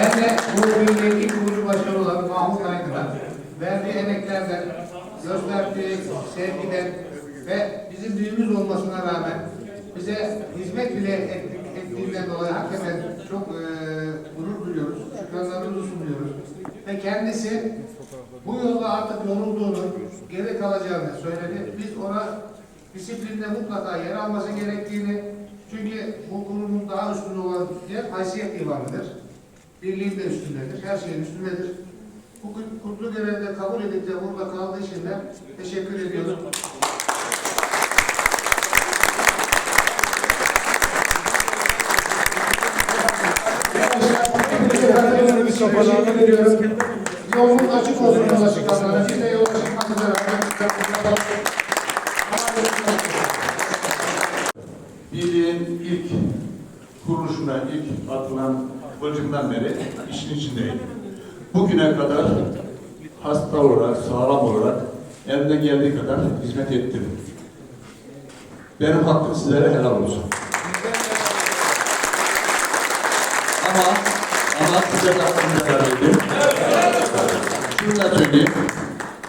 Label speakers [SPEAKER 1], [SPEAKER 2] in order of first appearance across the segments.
[SPEAKER 1] Ben de bu birliğin ilk kurucu başkanı olan Mahmut Aydın'a verdiği emeklerden, gösterdiği sevgiden ve bizim büyüğümüz olmasına rağmen bize hizmet bile ettiğinden dolayı hakikaten çok eee gurur duyuyoruz, şükranlarımızı sunuyoruz. Ve kendisi bu yolda artık yorulduğunu, geri kalacağını söyledi. Biz ona disiplinde mutlaka yer alması gerektiğini, çünkü bu kurumun daha üstünde olan yer haysiyet divanıdır. Birliğin de üstündedir, her şeyin üstündedir. Bu kutlu görevde kabul edip burada kaldığı için de teşekkür ediyorum. Teşekkür açık olsun yola çıkanlara. Biz de yola çıkmak üzere.
[SPEAKER 2] Birliğin ilk kuruluşuna, ilk kıvılcımdan beri işin içindeyim. Bugüne kadar hasta olarak, sağlam olarak elimden geldiği kadar hizmet ettim. Benim hakkım sizlere helal olsun. Ama ama size hakkımı helal edin. Şunu da söyleyeyim.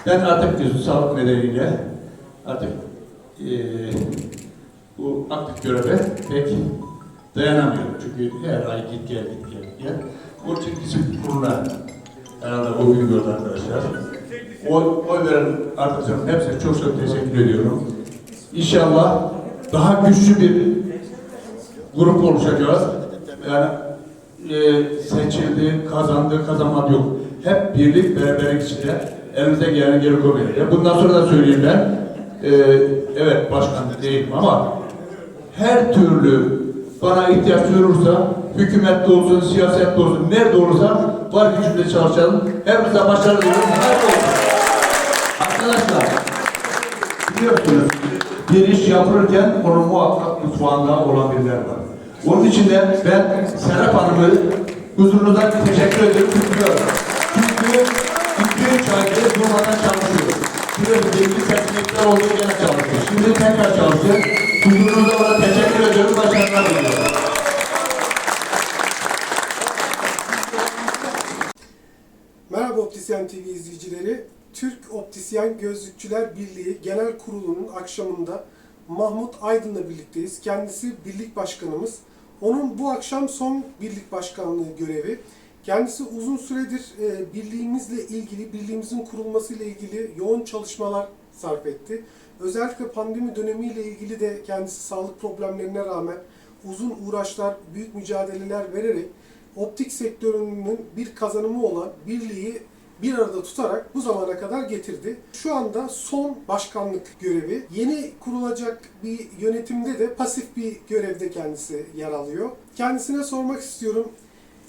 [SPEAKER 2] Ben artık diyorsun sağlık nedeniyle artık eee bu aktif göreve pek dayanamıyorum. Çünkü her ay git gel git gel. O disiplin kuruluna herhalde o gün gördü arkadaşlar. Oy, oy veren arkadaşlarım hepsine çok çok teşekkür ediyorum. İnşallah daha güçlü bir grup oluşacağız. Yani e, seçildi, kazandı, kazanmadı yok. Hep birlik, beraberlik içinde elimize gelen geri koymayacağız. Bundan sonra da söyleyeyim ben. E, evet başkan değilim ama her türlü bana ihtiyaç duyulursa, hükümette olsun, siyasette olsun, nerede olursa var gücümle çalışalım. Hepimize başarılı olsun. Arkadaşlar, biliyorsunuz bir iş yapılırken onun muhakkak mutfağında olan birileri var. Onun için de ben Serap Hanım'ı huzurunuzdan teşekkür ediyorum, kutluyorum. Çünkü iki üç aydır durmadan çalışıyor. Biliyorsunuz belli seçenekler olduğu gene çalışıyor. Şimdi tekrar çalışıyor. Huzurunuzda ona teşekkür
[SPEAKER 3] Gözlükçüler Birliği Genel Kurulu'nun akşamında Mahmut Aydın'la birlikteyiz. Kendisi birlik başkanımız. Onun bu akşam son birlik başkanlığı görevi. Kendisi uzun süredir e, birliğimizle ilgili, birliğimizin kurulmasıyla ilgili yoğun çalışmalar sarf etti. Özellikle pandemi dönemiyle ilgili de kendisi sağlık problemlerine rağmen uzun uğraşlar, büyük mücadeleler vererek optik sektörünün bir kazanımı olan birliği bir arada tutarak bu zamana kadar getirdi. Şu anda son başkanlık görevi. Yeni kurulacak bir yönetimde de pasif bir görevde kendisi yer alıyor. Kendisine sormak istiyorum.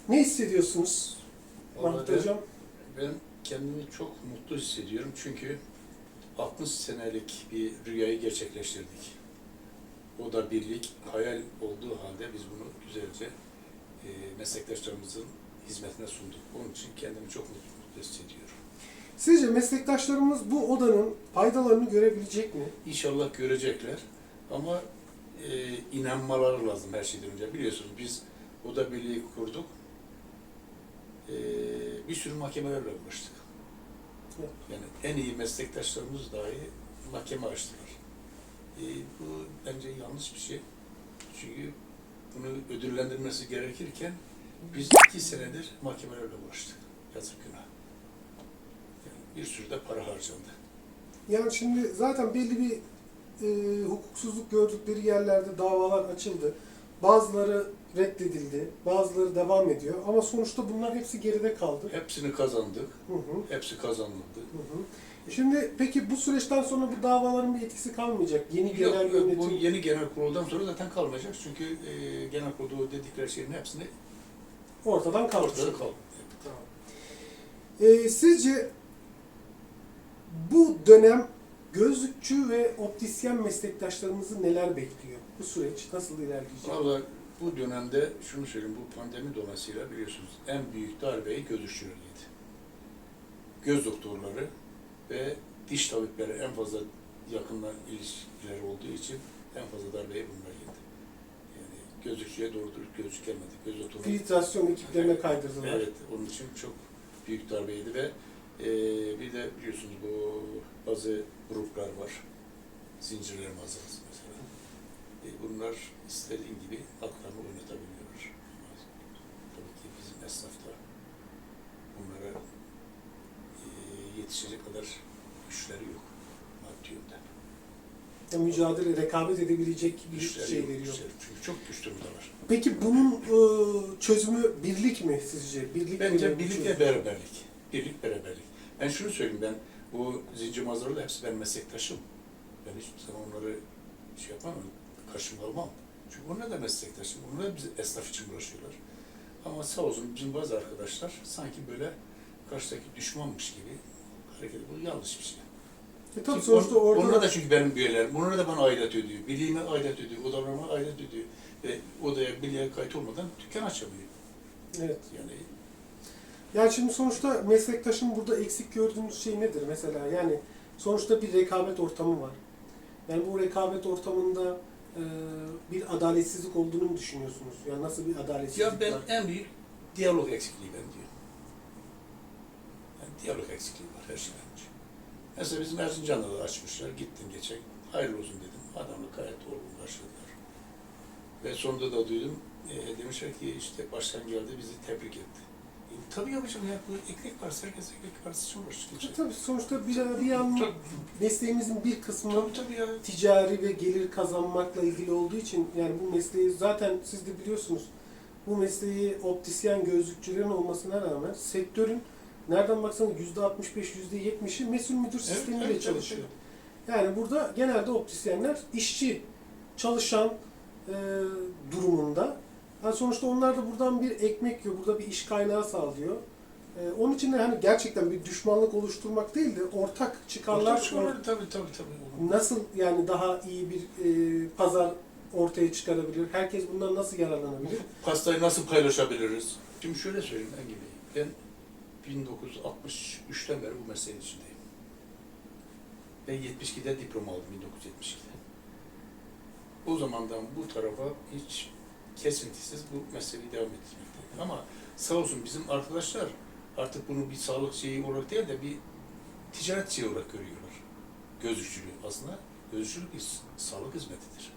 [SPEAKER 3] Ne hissediyorsunuz Mahmut Hocam?
[SPEAKER 4] Ben kendimi çok mutlu hissediyorum çünkü 60 senelik bir rüyayı gerçekleştirdik. O da birlik, hayal olduğu halde biz bunu güzelce e, meslektaşlarımızın hizmetine sunduk. Onun için kendimi çok mutlu hissediyorum.
[SPEAKER 3] Sizce meslektaşlarımız bu odanın faydalarını görebilecek mi?
[SPEAKER 4] İnşallah görecekler ama e, inanmaları lazım her şeyden önce. Biliyorsunuz biz oda birliği kurduk. E, bir sürü mahkemelerle uğraştık.
[SPEAKER 3] Evet.
[SPEAKER 4] Yani en iyi meslektaşlarımız dahi mahkeme açtılar. E, bu bence yanlış bir şey. Çünkü bunu ödüllendirmesi gerekirken biz iki senedir mahkemelerle uğraştık. Yazık günah. Bir sürü de para harcandı.
[SPEAKER 3] Yani şimdi zaten belli bir e, hukuksuzluk gördükleri yerlerde davalar açıldı. Bazıları reddedildi, bazıları devam ediyor. Ama sonuçta bunlar hepsi geride kaldı.
[SPEAKER 4] Hepsini kazandık.
[SPEAKER 3] Hı hı,
[SPEAKER 4] Hepsi kazanıldı.
[SPEAKER 3] hı hı. Şimdi peki bu süreçten sonra bu davaların bir etkisi kalmayacak. Yeni genel
[SPEAKER 4] Yok, yok,
[SPEAKER 3] yönetim.
[SPEAKER 4] bu yeni genel kuruldan sonra zaten kalmayacak. Çünkü e, genel kurulu dedikleri şeyin hepsini
[SPEAKER 3] ortadan kalmış.
[SPEAKER 4] ortada kaldı.
[SPEAKER 3] Ee, sizce bu dönem gözlükçü ve optisyen meslektaşlarımızı neler bekliyor? Bu süreç nasıl ilerleyecek?
[SPEAKER 4] Valla bu dönemde şunu söyleyeyim, bu pandemi dolayısıyla biliyorsunuz en büyük darbeyi göz ışığı yedi. Göz doktorları ve diş tabipleri en fazla yakından ilişkileri olduğu için en fazla darbeyi bunlar yedi. Yani gözlükçüye doğru dürüst gözlük gelmedi. Göz oturmadı.
[SPEAKER 3] Filtrasyon ekiplerine kaydırdılar.
[SPEAKER 4] Evet, onun için çok büyük darbeydi ve e, bir de biliyorsunuz bu bazı gruplar var. Zincirler mağazası mesela. E, bunlar istediğin gibi haklarını oynatabiliyorlar. Tabii ki bizim esnafta bunlara e, yetişecek kadar güçleri yok maddi yönden.
[SPEAKER 3] Yani mücadele, rekabet edebilecek bir
[SPEAKER 4] Güçleri
[SPEAKER 3] şeyleri yok.
[SPEAKER 4] güçleri. Çünkü çok güç durumdalar.
[SPEAKER 3] Peki bunun e, çözümü birlik mi sizce? Birlik
[SPEAKER 4] Bence birlik ve beraberlik. Birlik, beraberlik. Ben şunu söyleyeyim ben, bu zincir mağazaları da hepsi benim meslektaşım. Ben hiçbir zaman onları şey yapmam, karşıma almam. Çünkü onlar da meslektaşım. Onlar da biz esnaf için uğraşıyorlar. Ama sağ olsun bizim bazı arkadaşlar sanki böyle karşıdaki düşmanmış gibi hareket Bu yanlış bir şey.
[SPEAKER 3] E tabii sonuçta
[SPEAKER 4] on-
[SPEAKER 3] orada
[SPEAKER 4] Onlar da çünkü benim üyelerim. Bunlara da bana aidat ödüyor. Birliğime aidat ödüyor. Odalarıma aidat ödüyor. Ve odaya birliğe kayıt olmadan dükkan açamıyor.
[SPEAKER 3] evet.
[SPEAKER 4] Yani
[SPEAKER 3] Yani şimdi sonuçta meslektaşın burada eksik gördüğünüz şey nedir mesela? Yani sonuçta bir rekabet ortamı var. Yani bu rekabet ortamında e, bir adaletsizlik olduğunu mu düşünüyorsunuz? Yani nasıl bir adaletsizlik
[SPEAKER 4] Ya ben
[SPEAKER 3] var?
[SPEAKER 4] en büyük diyalog eksikliği ben diyor. Yani diyalog eksikliği var her şeyden önce. Mesela bizim Erzincan'da da açmışlar. Gittim geçen. Hayırlı olsun dedim. Adamla gayet olgun karşıladılar. Ve sonunda da duydum. E, demişler ki işte başkan geldi bizi tebrik etti. Tabii yapacağım ya. Bu ekmek parası. Herkes ekmek parası için uğraşıyor.
[SPEAKER 3] E, Tabii sonuçta bir, bir yan
[SPEAKER 4] Tabii,
[SPEAKER 3] mesleğimizin bir kısmı
[SPEAKER 4] tabii, tabii ya.
[SPEAKER 3] ticari ve gelir kazanmakla ilgili olduğu için yani bu mesleği zaten siz de biliyorsunuz bu mesleği optisyen gözlükçülerin olmasına rağmen sektörün nereden baksanız yüzde 65 yüzde 70'i mesul müdür
[SPEAKER 4] Evet,
[SPEAKER 3] sistemiyle
[SPEAKER 4] evet, evet,
[SPEAKER 3] çalışıyor. Yani burada genelde optisyenler işçi, çalışan e, durumunda. Yani sonuçta onlar da buradan bir ekmek yiyor, burada bir iş kaynağı sağlıyor. E, onun için de hani gerçekten bir düşmanlık oluşturmak değil de ortak çıkarlar
[SPEAKER 4] Ortak çıkarlar, tabii tabii tabii.
[SPEAKER 3] nasıl yani daha iyi bir e, pazar ortaya çıkarabilir? Herkes bundan nasıl yararlanabilir?
[SPEAKER 4] Pastayı nasıl paylaşabiliriz? Şimdi şöyle söyleyeyim Engin Bey. Ben 1963'ten beri bu mesleğin içindeyim. Ben 72'de diploma aldım 1972'de. O zamandan bu tarafa hiç kesintisiz bu mesleği devam ettirmekteyim. Ama sağ olsun bizim arkadaşlar artık bunu bir sağlık şeyi olarak değil de bir ticaret şeyi olarak görüyorlar. Gözlükçülüğü aslında gözlükçülük bir sağlık hizmetidir.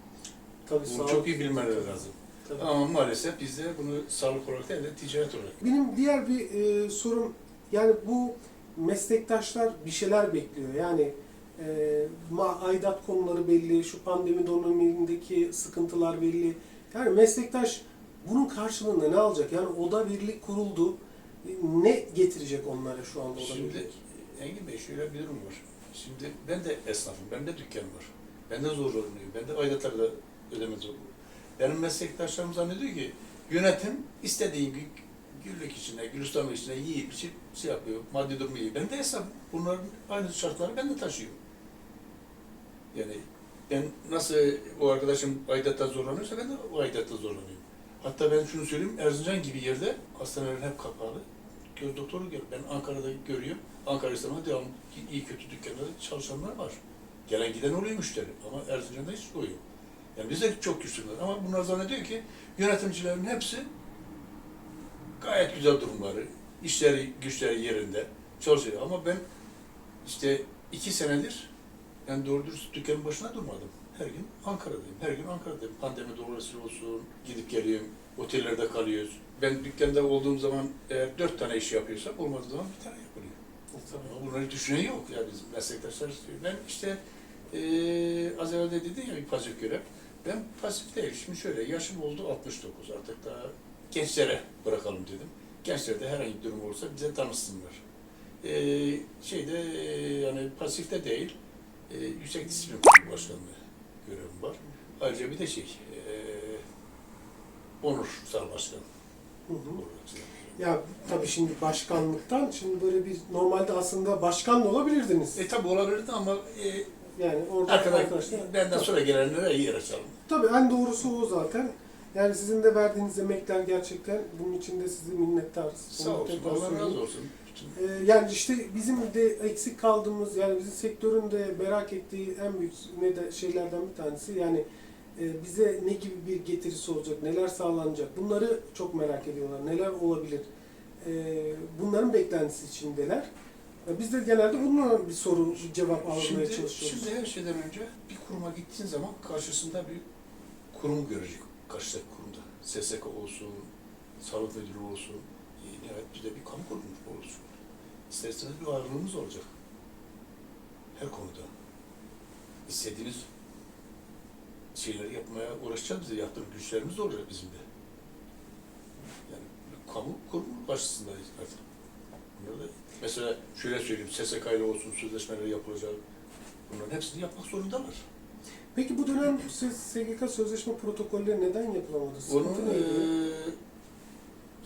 [SPEAKER 3] Tabii
[SPEAKER 4] Bunu
[SPEAKER 3] sağlık-
[SPEAKER 4] çok iyi bilmeleri lazım.
[SPEAKER 3] Tabii.
[SPEAKER 4] Ama maalesef bizde bunu sağlık olarak değil de ticaret olarak.
[SPEAKER 3] Benim diğer bir e, sorum yani bu meslektaşlar bir şeyler bekliyor. Yani e, aidat konuları belli, şu pandemi dönemindeki sıkıntılar belli. Yani meslektaş bunun karşılığında ne alacak? Yani oda birlik kuruldu. Ne getirecek onlara şu anda oda
[SPEAKER 4] Şimdi
[SPEAKER 3] birlik?
[SPEAKER 4] Engin Bey şöyle bir durum var. Şimdi ben de esnafım, benim de dükkan var. Ben de zorlanıyorum, ben de aidatları da ödemek zorundayım. Benim meslektaşlarım zannediyor ki yönetim istediğin gün güllük içinde, gülistanlık içinde yiyip içip şey yapıyor, maddi durumu iyi. Ben de esnaf, bunların aynı şartları ben de taşıyorum. Yani ben nasıl o arkadaşım aidatta zorlanıyorsa ben de o aidatta zorlanıyorum. Hatta ben şunu söyleyeyim, Erzincan gibi yerde hastanelerin hep kapalı. Göz doktoru gör. Ben Ankara'da görüyorum. Ankara İstanbul'da devamlı iyi kötü dükkanlarda çalışanlar var. Gelen giden oluyor müşteri ama Erzincan'da hiç o yok. Yani biz de çok güçlüler ama bunlar zannediyor ki yönetimcilerin hepsi gayet güzel durumları, işleri, güçleri yerinde çalışıyor. Ama ben işte iki senedir ben doğru dürüst dükkanın başına durmadım. Her gün Ankara'dayım. Her gün Ankara'dayım. Pandemi dolayısıyla olsun, gidip geliyorum, otellerde kalıyoruz. Ben dükkanda olduğum zaman eğer dört tane iş yapıyorsam olmadığı zaman bir tane yapılıyor. Ama bunları düşünen yok ya bizim meslektaşlar istiyor. Ben işte eee az evvel de dedin ya bir pasif görev. Ben pasif değil. Şimdi şöyle yaşım oldu 69 artık daha gençlere bırakalım dedim. Gençler de herhangi bir durum olursa bize tanışsınlar. Eee şeyde yani pasifte değil eee yüksek disiplin kurulu başkanlığı görevim var. Ayrıca bir de şey eee onursal başkan.
[SPEAKER 3] Hı hı. Ya tabii şimdi başkanlıktan şimdi böyle bir normalde aslında başkan da olabilirdiniz.
[SPEAKER 4] E tabi olabilirdi ama e,
[SPEAKER 3] Yani orada
[SPEAKER 4] arkadaş,
[SPEAKER 3] arkadaşlar.
[SPEAKER 4] benden sonra gelenlere yer açalım.
[SPEAKER 3] Tabii en doğrusu o zaten. Yani sizin de verdiğiniz emekler gerçekten bunun için de size minnettarız.
[SPEAKER 4] Sağ olsun,
[SPEAKER 3] tekrar
[SPEAKER 4] Allah
[SPEAKER 3] söyleyeyim.
[SPEAKER 4] razı olsun.
[SPEAKER 3] Ee, yani işte bizim de eksik kaldığımız yani bizim sektörün de merak ettiği en büyük ne de şeylerden bir tanesi yani e, bize ne gibi bir getirisi olacak, neler sağlanacak bunları çok merak ediyorlar. Neler olabilir? E, bunların beklentisi içindeler. E, Biz de genelde bununla bir soru, bir cevap almaya
[SPEAKER 4] Şimdi,
[SPEAKER 3] çalışıyoruz.
[SPEAKER 4] şimdi her şeyden önce bir kuruma gittiğin zaman karşısında bir kurum görecek. Karşıdaki kurumda. SSK olsun, sağlık müdürü olsun, e, nihayet bizde bir kamu kurumu olsun. İsterseniz bir ağırlığımız olacak. Her konuda. İstediğiniz şeyleri yapmaya uğraşacağız bize. Yaptığımız güçlerimiz de olacak bizim de. Yani bir kamu kurumu karşısındayız artık. Bunları da Mesela şöyle söyleyeyim, SSK ile olsun sözleşmeleri yapılacak. Bunların hepsini yapmak zorundalar.
[SPEAKER 3] Peki bu dönem siz SGK sözleşme protokolleri neden yapılamadı? Sıkıntı
[SPEAKER 4] Onun
[SPEAKER 3] neydi?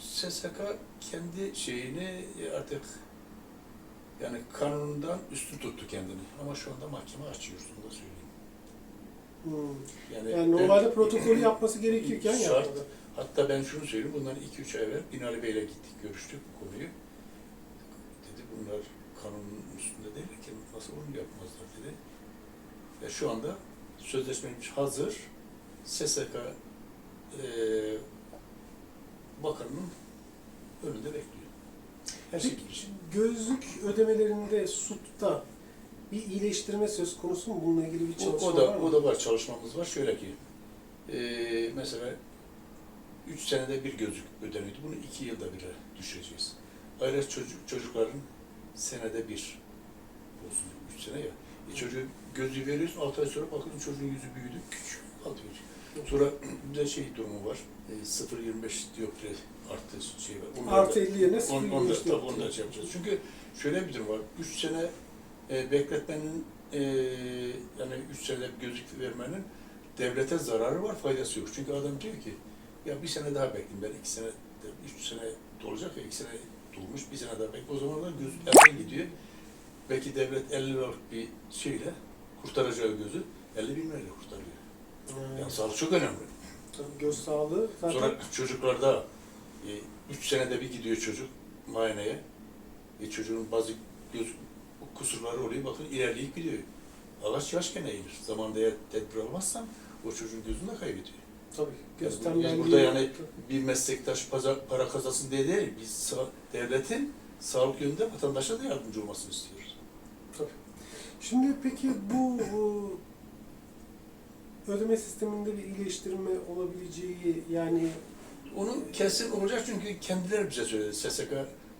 [SPEAKER 4] SSK kendi şeyini artık yani kanundan üstün tuttu kendini. Ama şu anda mahkeme açıyoruz, onu da söyleyeyim.
[SPEAKER 3] Hmm.
[SPEAKER 4] Yani,
[SPEAKER 3] Yani
[SPEAKER 4] ben-
[SPEAKER 3] normalde protokolü yapması gerekirken
[SPEAKER 4] Şart.
[SPEAKER 3] yapmadı.
[SPEAKER 4] Hatta ben şunu söyleyeyim, bundan 2-3 ay evvel Binali Bey'le gittik, görüştük bu konuyu. Dedi bunlar kanunun üstünde değil ki nasıl bunu yapmazlar dedi. Ve şu anda sözleşmemiz hazır. SSK eee bakanının önünde bekliyor. Her şey.
[SPEAKER 3] Gözlük ödemelerinde SUT'ta bir iyileştirme söz konusu mu? Bununla ilgili bir
[SPEAKER 4] O,
[SPEAKER 3] çalışma
[SPEAKER 4] o da
[SPEAKER 3] var mı?
[SPEAKER 4] o da var çalışmamız var. Şöyle ki eee, mesela 3 senede bir gözlük ödeniyordu. Bunu 2 yılda bire düşüreceğiz. Ayrıca çocuk, çocukların senede bir olsun 3 sene ya. E çocuğu gözlüğü veriyorsun 6 ay sonra bakıyorsun çocuğun yüzü büyüdü küçük kalıyor. Sonra bir de şey durumu var. E, 0.25 dioptri artı şey var. Onları da-
[SPEAKER 3] Artı 50 yerine
[SPEAKER 4] On,
[SPEAKER 3] 0.25
[SPEAKER 4] onda, tabii onda şey yapacağız. Çünkü şöyle bir durum var. 3 sene e, bekletmenin e, yani 3 sene gözlük vermenin devlete zararı var, faydası yok. Çünkü adam diyor ki ya bir sene daha bekleyeyim ben 2 sene, 3 sene dolacak ya 2 sene dolmuş, bir sene daha bekle. O zaman da gözlük elden gidiyor. Belki devlet 50 liralık bir şeyle kurtaracağı gözü 50 bin lirayla kurtarıyor. Yani sağlık çok önemli.
[SPEAKER 3] Tabii göz sağlığı zaten
[SPEAKER 4] Sonra çocuklarda 3 senede bir gidiyor çocuk muayeneye. E, çocuğun bazı göz kusurları oluyor. Bakın ilerleyip gidiyor. Ağaç yaşken eğilir. Zamanında eğer tedbir almazsan o çocuğun gözünü de kaybediyor.
[SPEAKER 3] tabii göz
[SPEAKER 4] Biz
[SPEAKER 3] tembelliği.
[SPEAKER 4] burada yani bir meslektaş para kazasın diye değil. Biz sağ- devletin sağlık yönünde vatandaşa da yardımcı olmasını istiyoruz.
[SPEAKER 3] Şimdi peki bu ödeme sisteminde bir iyileştirme olabileceği yani
[SPEAKER 4] Onun kesin olacak çünkü kendileri bize söyledi. SSK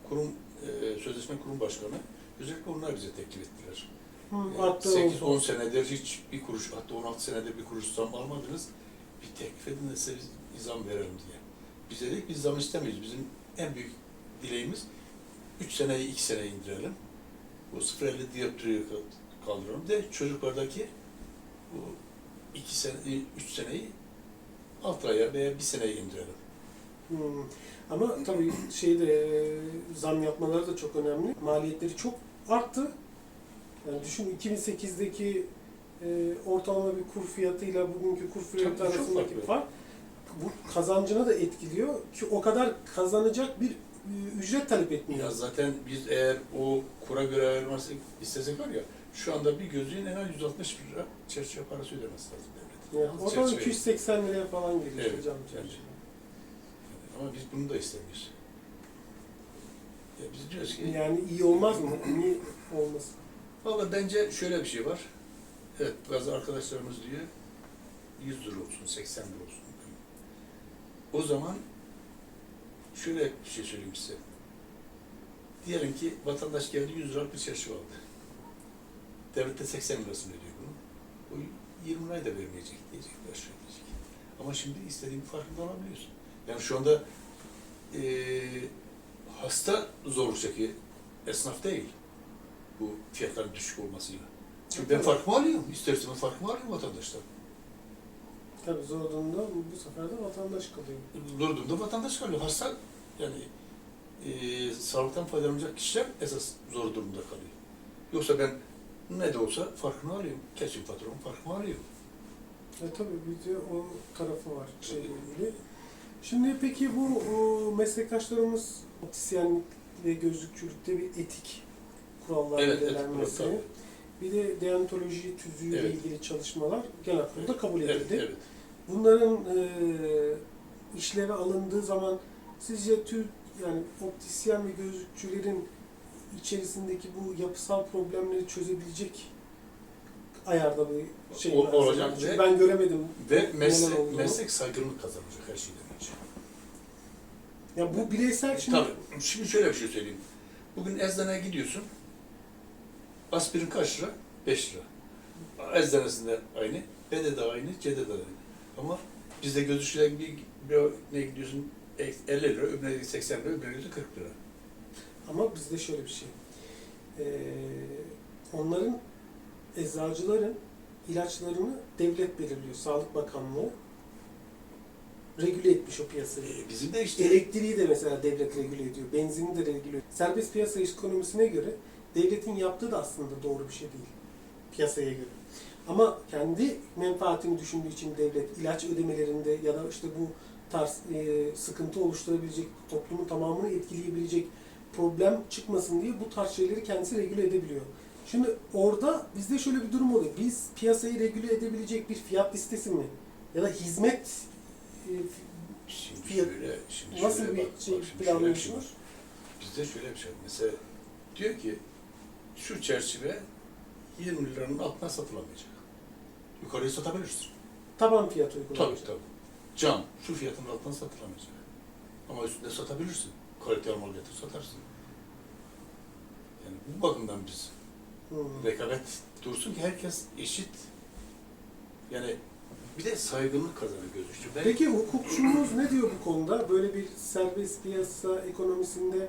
[SPEAKER 4] kurum, e, sözleşme kurum başkanı özellikle onlar bize teklif ettiler.
[SPEAKER 3] hı, arttı
[SPEAKER 4] 8-10
[SPEAKER 3] oldu.
[SPEAKER 4] senedir hiç bir kuruş, hatta 16 senedir bir kuruş zam almadınız. Bir teklif edin de size biz zam verelim diye. Biz dedik biz zam istemiyoruz. Bizim en büyük dileğimiz 3 seneyi 2 seneye indirelim. Bu 0.50 dioptriyi kaldıralım. De çocuklardaki bu 2 sene, 3 seneyi 6 aya veya 1 seneye indirelim.
[SPEAKER 3] Hmm. Ama tabii şeyde e, zam yapmaları da çok önemli. Maliyetleri çok arttı. Yani düşün 2008'deki e, ortalama bir kur fiyatıyla bugünkü kur fiyatı
[SPEAKER 4] Tabii,
[SPEAKER 3] arasındaki fark bu kazancını da etkiliyor ki o kadar kazanacak bir e, ücret talep etmiyor.
[SPEAKER 4] Ya zaten biz eğer o kura göre ayarlaması istesek var ya, şu anda bir gözlüğün en az 160 lira çerçeve parası ödemesi lazım devlet.
[SPEAKER 3] Yani o zaman
[SPEAKER 4] çerçeve.
[SPEAKER 3] 280 liraya falan geliyor
[SPEAKER 4] Evet,
[SPEAKER 3] hocam.
[SPEAKER 4] yani. Ama biz bunu da istemiyoruz. Ya biz diyoruz ki,
[SPEAKER 3] Yani iyi olmaz mı? Niye olmasın?
[SPEAKER 4] valla bence şöyle bir şey var. Evet, bazı arkadaşlarımız diyor, 100 lira olsun, 80 lira olsun. O zaman şöyle bir şey söyleyeyim size. Diyelim ki vatandaş geldi 100 liralık bir çerçeve aldı. Devlet de 80 lirasını ödüyor bunu. O 20 lirayı da vermeyecek diyecek, aşağı diyecek. Ama şimdi istediğin farkında alabiliyorsun. Yani şu anda eee hasta zorluk çekiyor, esnaf değil. Bu fiyatların düşük olmasıyla. Çünkü ben farkımı alıyorum. İstersen farkımı alıyorum vatandaştan.
[SPEAKER 3] Tabii zor durumda bu sefer de vatandaş kalıyor.
[SPEAKER 4] durduğunda vatandaş kalıyor. Hasta yani e, sağlıktan faydalanacak kişiler esas zor durumda kalıyor. Yoksa ben ne de olsa farkını alıyorum. Kesin patronun farkını alıyorum.
[SPEAKER 3] E tabii bir de o tarafı var şeyle ilgili. Şimdi peki bu o, meslektaşlarımız optisyenlik ve gözlükçülükte bir etik kurallar
[SPEAKER 4] Evet,
[SPEAKER 3] belirlenmesi.
[SPEAKER 4] kural,
[SPEAKER 3] Bir de deontoloji tüzüğüyle
[SPEAKER 4] Evet.
[SPEAKER 3] ilgili çalışmalar genel kurulda kabul
[SPEAKER 4] Evet,
[SPEAKER 3] edildi.
[SPEAKER 4] evet.
[SPEAKER 3] bunların e, işleve alındığı zaman sizce Türk yani optisyen ve gözlükçülerin içerisindeki bu yapısal problemleri çözebilecek ayarda bir şey
[SPEAKER 4] O-
[SPEAKER 3] var.
[SPEAKER 4] olacak
[SPEAKER 3] Çünkü
[SPEAKER 4] ve-
[SPEAKER 3] ben göremedim.
[SPEAKER 4] Ve meslek, meslek saygınlık kazanacak her şeyden önce.
[SPEAKER 3] Ya bu bireysel şimdi
[SPEAKER 4] Tabii. Şimdi şöyle bir şey söyleyeyim. Bugün eczaneye gidiyorsun. Aspirin kaç lira? 5 lira. Eczanesinde aynı. B'de de aynı, C'de de aynı. Ama bizde gözlükçüler bir, bir ne gidiyorsun 50 lira, öbürüne 80 lira, öbürüne gidiyorsun 40 lira.
[SPEAKER 3] Ama bizde şöyle bir şey. Ee, onların eczacıların ilaçlarını devlet belirliyor. Sağlık Bakanlığı regüle etmiş o piyasayı.
[SPEAKER 4] E, bizim de işte
[SPEAKER 3] Elektriği de mesela devlet regüle ediyor. Benzini de regüle ediyor. Serbest piyasa ekonomisine göre devletin yaptığı da aslında doğru bir şey değil. Piyasaya göre. Ama kendi menfaatini düşündüğü için devlet ilaç ödemelerinde ya da işte bu tarz e, sıkıntı oluşturabilecek, toplumun tamamını etkileyebilecek problem çıkmasın diye bu tarz şeyleri kendisi regüle edebiliyor. Şimdi orada bizde şöyle bir durum oluyor. Biz piyasayı regüle edebilecek bir fiyat listesi mi? Ya da hizmet e,
[SPEAKER 4] Şimdi
[SPEAKER 3] Fiyat-
[SPEAKER 4] şöyle, şimdi
[SPEAKER 3] Nasıl
[SPEAKER 4] şöyle
[SPEAKER 3] bir
[SPEAKER 4] bak,
[SPEAKER 3] şey
[SPEAKER 4] şey
[SPEAKER 3] planlıyorsunuz?
[SPEAKER 4] Bizde şöyle bir şey. Mesela diyor ki şu çerçeve 20 liranın altına satılamayacak. Yukarıya satabilirsin.
[SPEAKER 3] taban fiyat
[SPEAKER 4] Tabii
[SPEAKER 3] uygulanacak.
[SPEAKER 4] tabii. Cam şu fiyatın altına satılamayacak. Ama üstünde satabilirsin. Kaliteli mal getir satarsın. Yani bu bakımdan biz
[SPEAKER 3] Hmm.
[SPEAKER 4] rekabet dursun ki herkes eşit. Yani bir de saygınlık kazanır gözükçü. Ben
[SPEAKER 3] Peki hukukçumuz ne diyor bu konuda? Böyle bir serbest piyasa ekonomisinde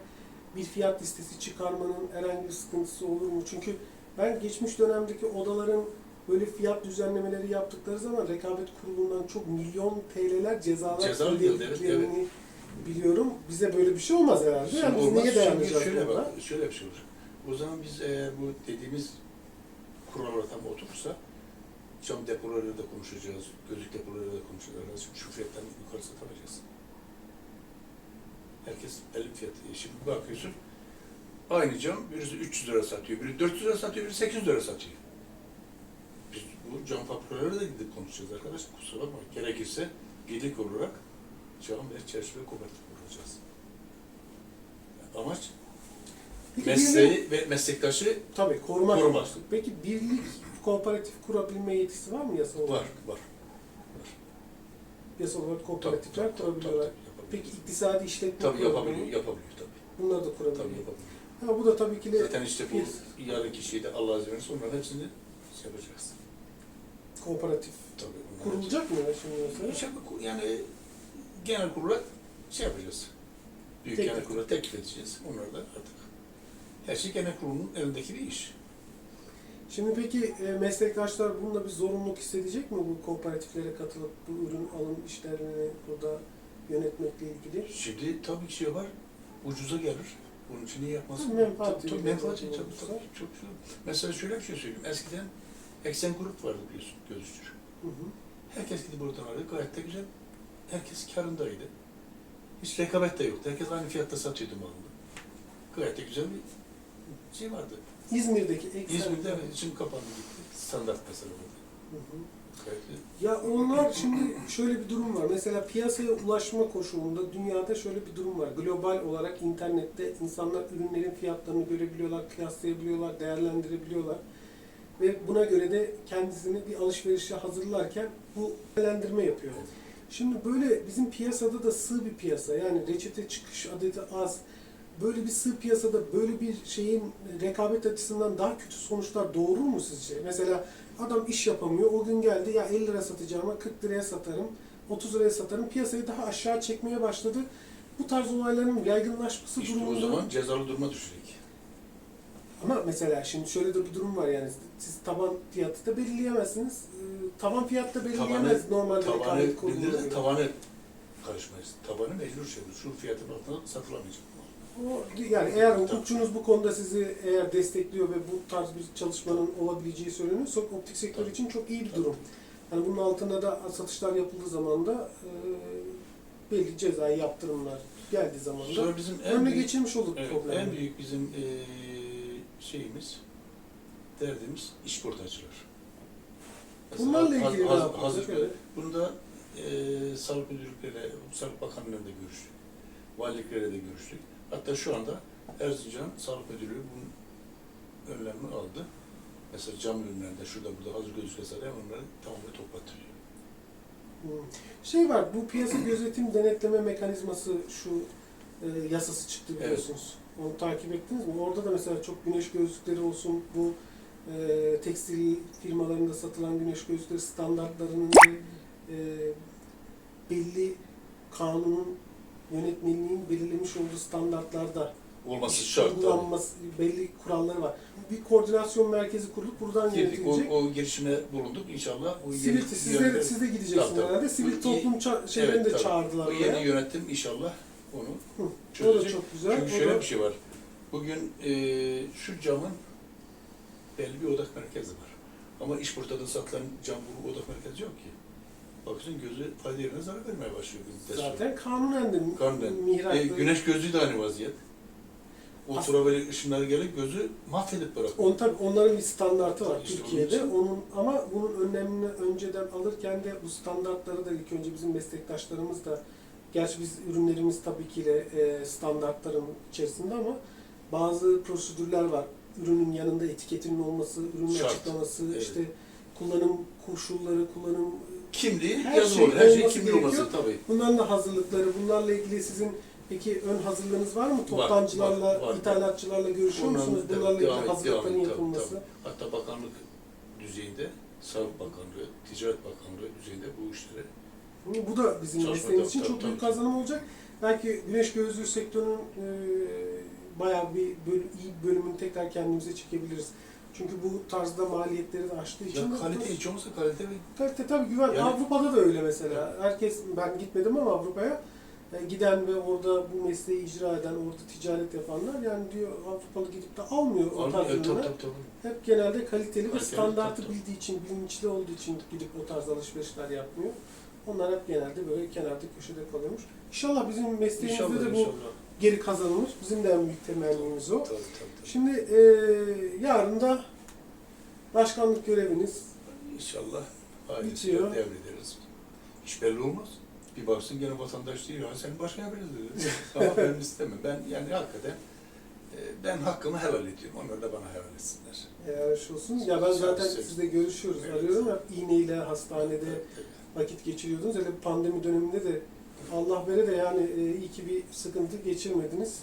[SPEAKER 3] bir fiyat listesi çıkarmanın herhangi bir sıkıntısı olur mu? Çünkü ben geçmiş dönemdeki odaların böyle fiyat düzenlemeleri yaptıkları zaman rekabet kurulundan çok milyon TL'ler cezalar
[SPEAKER 4] Ceza evet,
[SPEAKER 3] biliyorum. Bize böyle bir şey olmaz herhalde.
[SPEAKER 4] Şimdi
[SPEAKER 3] Yani biz
[SPEAKER 4] olmaz.
[SPEAKER 3] niye dayanacağız
[SPEAKER 4] şöyle bak, şöyle bir şey olur. O zaman biz eğer bu dediğimiz kurallar tam oturursa cam depolarıyla da konuşacağız, gözlük depolarıyla da konuşacağız. Arkadaşım şu fiyattan yukarı satamayacağız. Herkes belli fiyatı. E Şimdi bakıyorsun aynı cam birisi 300 lira satıyor, biri 400 lira satıyor, biri 800 lira satıyor. Biz bu cam fabrikalarıyla da gidip konuşacağız arkadaş. Kusura bakma. Gerekirse birlik olarak cam ve çerçeve kooperatif kuracağız. Amaç
[SPEAKER 3] Peki birlik-
[SPEAKER 4] mesleği ve meslektaşı
[SPEAKER 3] Tabii korumak.
[SPEAKER 4] Korumak.
[SPEAKER 3] Peki birlik kooperatif kurabilme yetisi var mı yasal olarak?
[SPEAKER 4] var, var.
[SPEAKER 3] Yasal olarak
[SPEAKER 4] Tabii,
[SPEAKER 3] kooperatifler
[SPEAKER 4] tabii, tabii,
[SPEAKER 3] kurabiliyorlar.
[SPEAKER 4] tabii,
[SPEAKER 3] Peki iktisadi işletme
[SPEAKER 4] Tabii
[SPEAKER 3] kurabiliyor
[SPEAKER 4] yapabiliyor,
[SPEAKER 3] mu?
[SPEAKER 4] yapabiliyor tabii.
[SPEAKER 3] Bunları da
[SPEAKER 4] Tabii
[SPEAKER 3] kurabiliyor.
[SPEAKER 4] yapabiliyor.
[SPEAKER 3] Ha, bu da tabii ki de
[SPEAKER 4] Zaten işte bu yarınki şeyde Allah izin verirse onların hepsini şey yapacağız.
[SPEAKER 3] kooperatif.
[SPEAKER 4] Tabii. onların
[SPEAKER 3] Kurulacak mı şimdi mesela?
[SPEAKER 4] İnşallah yani genel kurula şey yapacağız. Büyük
[SPEAKER 3] Teklif.
[SPEAKER 4] genel kurula teklif edeceğiz. Onlar da artık her şey genel kurulun elindeki bir iş.
[SPEAKER 3] Şimdi peki e, meslektaşlar bununla bir zorunluluk hissedecek mi bu kooperatiflere katılıp bu ürün alım işlerini burada yönetmekle ilgili?
[SPEAKER 4] Şimdi tabii ki şey var, ucuza gelir. Bunun için niye yapmasın?
[SPEAKER 3] Menfaat
[SPEAKER 4] Tabii, menfaat tabii, tabii. Çok güzel. Mesela şöyle bir şey söyleyeyim. Eskiden eksen grup vardı biliyorsun, gözücü.
[SPEAKER 3] Hı hı.
[SPEAKER 4] Herkes gidip buradan alıyor. Gayet de güzel. Herkes karındaydı. Hiç rekabet de yoktu. Herkes aynı fiyatta satıyordu malını. Gayet de güzel bir şey vardı.
[SPEAKER 3] İzmir'deki eksen.
[SPEAKER 4] İzmir'de evet, şimdi kapandı gitti. Standart mesela.
[SPEAKER 3] Hı hı. Ya onlar şimdi şöyle bir durum var. Mesela piyasaya ulaşma koşulunda dünyada şöyle bir durum var. Global olarak internette insanlar ürünlerin fiyatlarını görebiliyorlar, kıyaslayabiliyorlar, değerlendirebiliyorlar. Ve buna göre de kendisini bir alışverişe hazırlarken bu değerlendirme yapıyor. Şimdi böyle bizim piyasada da sığ bir piyasa yani reçete çıkış adeti az. Böyle bir sığ piyasada böyle bir şeyin rekabet açısından daha kötü sonuçlar doğurur mu sizce? Mesela adam iş yapamıyor. O gün geldi ya 50 lira satacağıma 40 liraya satarım, 30 liraya satarım. Piyasayı daha aşağı çekmeye başladı. Bu tarz olayların yaygınlaşması
[SPEAKER 4] İşte o
[SPEAKER 3] durumunda...
[SPEAKER 4] zaman cezalı duruma düşecek.
[SPEAKER 3] Ama mesela şimdi şöyle de bir durum var yani siz taban fiyatı da belirleyemezsiniz. Ee, tavan fiyatı da belirleyemez normalde
[SPEAKER 4] tavanı
[SPEAKER 3] rekabet göre.
[SPEAKER 4] tavanı karışmayız. Tavanı mecbur şey. Şu fiyatın altına satılamayacak.
[SPEAKER 3] O, yani eğer hukukçunuz bu konuda sizi eğer destekliyor ve bu tarz bir çalışmanın olabileceği söyleniyorsa optik sektör için çok iyi bir durum. Yani bunun altında da satışlar yapıldığı zaman da e, belli cezai yaptırımlar geldiği zaman da
[SPEAKER 4] Sonra bizim en
[SPEAKER 3] önüne
[SPEAKER 4] büyük,
[SPEAKER 3] geçirmiş olduk
[SPEAKER 4] evet,
[SPEAKER 3] problemi.
[SPEAKER 4] en büyük bizim eee şeyimiz, derdimiz işportacılar.
[SPEAKER 3] Bunlarla
[SPEAKER 4] haz-
[SPEAKER 3] ilgili ne
[SPEAKER 4] haz-
[SPEAKER 3] yapıyoruz?
[SPEAKER 4] hazır-
[SPEAKER 3] Evet.
[SPEAKER 4] Bunda e, sağlık müdürlükleriyle, Sağlık Bakanlığı'yla da görüştük. Valiliklerle de görüştük. Hatta şu anda Erzincan Sağlık Müdürlüğü bunun önlemini aldı. Mesela cam ürünlerinde şurada burada hazır gözükse de onları tamamen toplattırıyor.
[SPEAKER 3] Hmm. Şey var, bu piyasa gözetim denetleme mekanizması şu e, yasası çıktı biliyorsunuz. Onu takip ettiniz mi? Orada da mesela çok güneş gözlükleri olsun, bu e, tekstil firmalarında satılan güneş gözlükleri standartlarının e, belli kanunun yönetmeliğin belirlemiş olduğu standartlarda
[SPEAKER 4] Olması şart
[SPEAKER 3] uygulanması, belli kuralları var. Bir koordinasyon merkezi kurulup buradan
[SPEAKER 4] Girdik, o,
[SPEAKER 3] yönetilecek.
[SPEAKER 4] o girişime bulunduk inşallah. O
[SPEAKER 3] Sivil, siz de, siz de gideceksiniz
[SPEAKER 4] Tabii,
[SPEAKER 3] herhalde. Sivil
[SPEAKER 4] Bu-
[SPEAKER 3] toplum şeylerini
[SPEAKER 4] Evet,
[SPEAKER 3] de
[SPEAKER 4] tabii.
[SPEAKER 3] çağırdılar
[SPEAKER 4] O yeni yönetim inşallah onu
[SPEAKER 3] Hı, O
[SPEAKER 4] çözecek.
[SPEAKER 3] da çok güzel.
[SPEAKER 4] Çünkü
[SPEAKER 3] O
[SPEAKER 4] şöyle
[SPEAKER 3] da-
[SPEAKER 4] bir şey var. Bugün e, şu camın belli bir odak merkezi var. Ama iş portada satılan cam bu odak merkezi yok ki. Bakıyorsun gözü fayda yerine zarar vermeye başlıyor.
[SPEAKER 3] Zaten kanunen de
[SPEAKER 4] Kanunen.
[SPEAKER 3] mihraklı.
[SPEAKER 4] E, güneş gözlüğü de aynı vaziyet. Ultraviyole ışınlar gelip gözü mahvedip bırakıyor.
[SPEAKER 3] On, tabii onların bir standartı var
[SPEAKER 4] İşte
[SPEAKER 3] Türkiye'de.
[SPEAKER 4] onun için-
[SPEAKER 3] Onun ama bunun önlemini önceden alırken de bu standartları da ilk önce bizim meslektaşlarımız da gerçi biz ürünlerimiz tabii ki de e, standartların içerisinde ama bazı prosedürler var. Ürünün yanında etiketinin olması, ürünün
[SPEAKER 4] Şart.
[SPEAKER 3] açıklaması,
[SPEAKER 4] Evet.
[SPEAKER 3] işte kullanım koşulları, kullanım
[SPEAKER 4] Kimliği
[SPEAKER 3] Her
[SPEAKER 4] yazılı
[SPEAKER 3] şey
[SPEAKER 4] oluyor. Her şey kimliği olması tabii.
[SPEAKER 3] Bunların da hazırlıkları, bunlarla ilgili sizin peki ön hazırlığınız var mı? Toptancılarla,
[SPEAKER 4] var, var.
[SPEAKER 3] ithalatçılarla görüşüyor
[SPEAKER 4] Onların
[SPEAKER 3] musunuz? Bunlarla ilgili hazırlıkların
[SPEAKER 4] devam et, tabii,
[SPEAKER 3] yapılması.
[SPEAKER 4] tabii. Hatta bakanlık düzeyinde, Sağlık Bakanlığı, Ticaret Bakanlığı düzeyinde bu işleri
[SPEAKER 3] Bu da bizim
[SPEAKER 4] Çalışma,
[SPEAKER 3] mesleğimiz için
[SPEAKER 4] tabii,
[SPEAKER 3] çok
[SPEAKER 4] tabii,
[SPEAKER 3] büyük
[SPEAKER 4] tabii.
[SPEAKER 3] kazanım olacak. Belki güneş gözlüğü sektörünün e, bayağı bir böl- iyi bir bölümünü tekrar kendimize çekebiliriz. Çünkü bu tarzda maliyetleri de aştığı için.
[SPEAKER 4] Ya kalite hiç olmazsa kalite ve
[SPEAKER 3] Kalite tabii güven.
[SPEAKER 4] Yani-
[SPEAKER 3] Avrupa'da da öyle mesela. Herkes, ben gitmedim ama Avrupa'ya e, giden ve orada bu mesleği icra eden, orada ticaret yapanlar yani diyor Avrupalı gidip de almıyor o tarz ürünler. Hep genelde kaliteli ve
[SPEAKER 4] Kaliteli,
[SPEAKER 3] standartı
[SPEAKER 4] tabii.
[SPEAKER 3] bildiği için, bilinçli olduğu için gidip o tarz alışverişler yapmıyor. Onlar hep genelde böyle kenarda köşede kalıyormuş. İnşallah bizim mesleğimizde
[SPEAKER 4] İnşallah,
[SPEAKER 3] de bu
[SPEAKER 4] inşallah.
[SPEAKER 3] Geri kazanılır. Bizim de en büyük temennimiz o.
[SPEAKER 4] Tabii, tabii, tabii.
[SPEAKER 3] Şimdi e, yarın da başkanlık göreviniz
[SPEAKER 4] İnşallah ailesiyle
[SPEAKER 3] Bitiyor.
[SPEAKER 4] devrederiz. Hiç belli olmaz. Bir baksın gene vatandaş değil, ya sen başkan yapacağız dedi. Ama ben istemem. Ben yani hakikaten e, ben hakkımı helal ediyorum. Onlar da bana helal etsinler.
[SPEAKER 3] eğer olsun. Ya ben zaten
[SPEAKER 4] Sağ-
[SPEAKER 3] sizle görüşüyoruz,
[SPEAKER 4] Evet.
[SPEAKER 3] arıyorum ya iğneyle hastanede
[SPEAKER 4] Evet, evet.
[SPEAKER 3] vakit geçiriyordunuz. Hele pandemi döneminde de Allah vere de yani e, iyi ki bir sıkıntı geçirmediniz.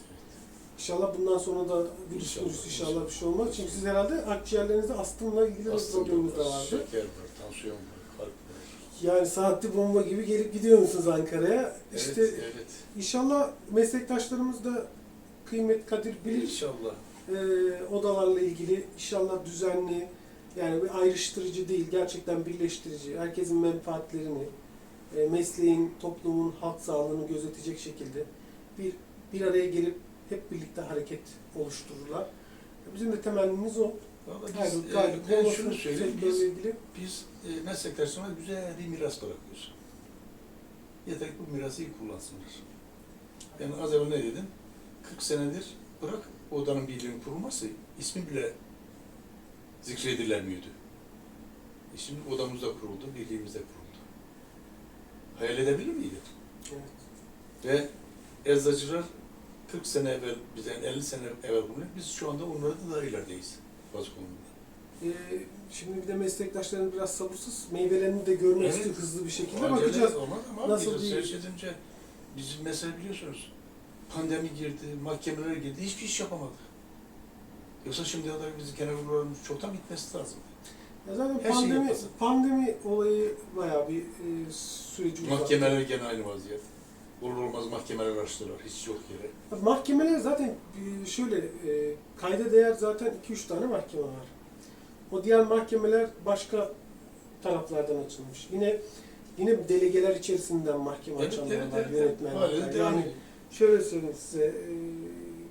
[SPEAKER 3] İnşallah bundan sonra da
[SPEAKER 4] İnşallah,
[SPEAKER 3] virüs inşallah, bir şey olmaz. Çünkü siz herhalde akciğerlerinizde astımla ilgili bir
[SPEAKER 4] Astım
[SPEAKER 3] probleminiz de
[SPEAKER 4] var,
[SPEAKER 3] vardı.
[SPEAKER 4] Şeker var, tansiyon var, kalp var.
[SPEAKER 3] Yani saatli bomba gibi gelip gidiyor musunuz Ankara'ya?
[SPEAKER 4] Evet,
[SPEAKER 3] İşte
[SPEAKER 4] evet.
[SPEAKER 3] inşallah meslektaşlarımız da kıymet kadir bilir.
[SPEAKER 4] İnşallah.
[SPEAKER 3] e, odalarla ilgili inşallah düzenli yani bir ayrıştırıcı değil gerçekten birleştirici herkesin menfaatlerini mesleğin toplumun halk sağlığını gözetecek şekilde bir bir araya gelip hep birlikte hareket oluştururlar. Bizim de temennimiz o.
[SPEAKER 4] Vallahi biz, e,
[SPEAKER 3] galip
[SPEAKER 4] ben şunu söyleyeyim, biz,
[SPEAKER 3] ilgili.
[SPEAKER 4] biz e, meslektaşlarıma güzel bir miras bırakıyoruz. Yeter ki bu mirası iyi kullansınlar. Ben az evvel ne dedim? 40 senedir bırak odanın birliğinin kurulması ismi bile zikredilenmiyordu. E şimdi odamız da kuruldu, birliğimiz de kuruldu. Hayal edebilir miydik?
[SPEAKER 3] Evet.
[SPEAKER 4] Ve eczacılar 40 sene evvel, bizden 50 sene evvel bunu, biz şu anda onlarda da daha ilerideyiz bazı konularda.
[SPEAKER 3] E, şimdi bir de meslektaşlarımız biraz sabırsız. Meyvelerini de görmek
[SPEAKER 4] Evet.
[SPEAKER 3] istiyor hızlı bir şekilde.
[SPEAKER 4] Acele
[SPEAKER 3] Bakacağız.
[SPEAKER 4] Olmaz ama
[SPEAKER 3] Nasıl bir-
[SPEAKER 4] bir... edince bizim mesela biliyorsunuz pandemi girdi, mahkemeler girdi, hiçbir iş yapamadık. Yoksa şimdiye kadar bizim genel kurullarımız çoktan bitmesi lazım.
[SPEAKER 3] Ya zaten
[SPEAKER 4] Her
[SPEAKER 3] pandemi,
[SPEAKER 4] yapasın.
[SPEAKER 3] pandemi olayı bayağı bir e, süreci uzattı.
[SPEAKER 4] Mahkemeler gene aynı vaziyet. Olur olmaz mahkemeler açtılar, hiç yok yere.
[SPEAKER 3] Mahkemeler zaten e, şöyle e, kayda değer zaten 2-3 tane mahkeme var. O diğer mahkemeler başka taraflardan açılmış. Yine yine delegeler içerisinden mahkeme açanlar var, yönetmenler.
[SPEAKER 4] Hala
[SPEAKER 3] var.
[SPEAKER 4] devam
[SPEAKER 3] Yani
[SPEAKER 4] ediyor.
[SPEAKER 3] şöyle söyleyeyim size, e,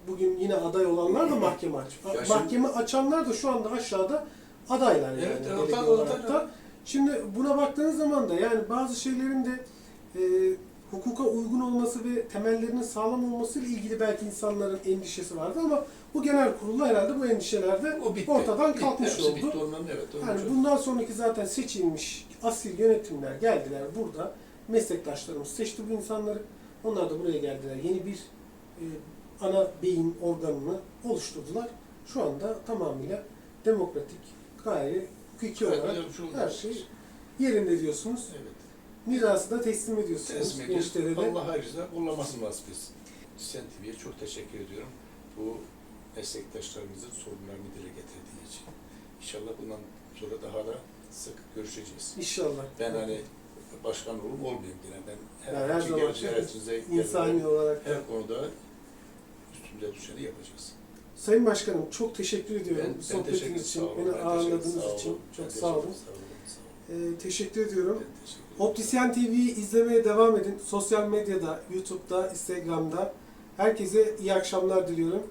[SPEAKER 3] bugün yine aday olanlar da mahkeme aç.
[SPEAKER 4] Ya şimdi-
[SPEAKER 3] mahkeme açanlar da şu anda aşağıda adaylar yani
[SPEAKER 4] Evet,
[SPEAKER 3] delege
[SPEAKER 4] ortak- ortak-
[SPEAKER 3] da. Şimdi buna baktığınız zaman da yani bazı şeylerin de e, hukuka uygun olması ve temellerinin sağlam olması ile ilgili belki insanların endişesi vardı ama bu genel kurulda herhalde bu endişeler de
[SPEAKER 4] O bitti.
[SPEAKER 3] ortadan
[SPEAKER 4] Bitti,
[SPEAKER 3] kalkmış
[SPEAKER 4] hepsi
[SPEAKER 3] oldu.
[SPEAKER 4] Bitti onların evet. o
[SPEAKER 3] Yani bundan sonraki zaten seçilmiş asil yönetimler geldiler burada. meslektaşlarımız seçti bu insanları. Onlar da buraya geldiler. Yeni bir e, ana beyin organını oluşturdular. Şu anda tamamıyla demokratik, gayri hukuki olarak her şey yerinde diyorsunuz.
[SPEAKER 4] Evet.
[SPEAKER 3] Mirası da teslim ediyorsunuz
[SPEAKER 4] Teslim ediyoruz.
[SPEAKER 3] gençlere de.
[SPEAKER 4] Allah ayrıca kullanmasın nasip etsin. Sen TV'ye çok teşekkür ediyorum. Bu meslektaşlarımızın sorunlarını dile getirdiği için. İnşallah bundan sonra daha da sık görüşeceğiz.
[SPEAKER 3] İnşallah.
[SPEAKER 4] Ben hani başkan olurum olmayayım yine. Ben
[SPEAKER 3] her
[SPEAKER 4] herhangi
[SPEAKER 3] zaman
[SPEAKER 4] bir ziyaretinize
[SPEAKER 3] insani olarak.
[SPEAKER 4] her konuda üstümüze düşeni yapacağız.
[SPEAKER 3] Sayın Başkanım çok teşekkür ediyorum
[SPEAKER 4] Ben, ben teşekkür
[SPEAKER 3] sohbetiniz
[SPEAKER 4] ederim.
[SPEAKER 3] için,
[SPEAKER 4] olun.
[SPEAKER 3] beni
[SPEAKER 4] Ben
[SPEAKER 3] ağırladığınız
[SPEAKER 4] sağ
[SPEAKER 3] için çok
[SPEAKER 4] Ben
[SPEAKER 3] sağ olun.
[SPEAKER 4] Sağ olun.
[SPEAKER 3] Ee, teşekkür ediyorum.
[SPEAKER 4] Ben.
[SPEAKER 3] Optisyen TV'yi izlemeye devam edin. Sosyal medyada, YouTube'da, Instagram'da. Herkese iyi akşamlar diliyorum.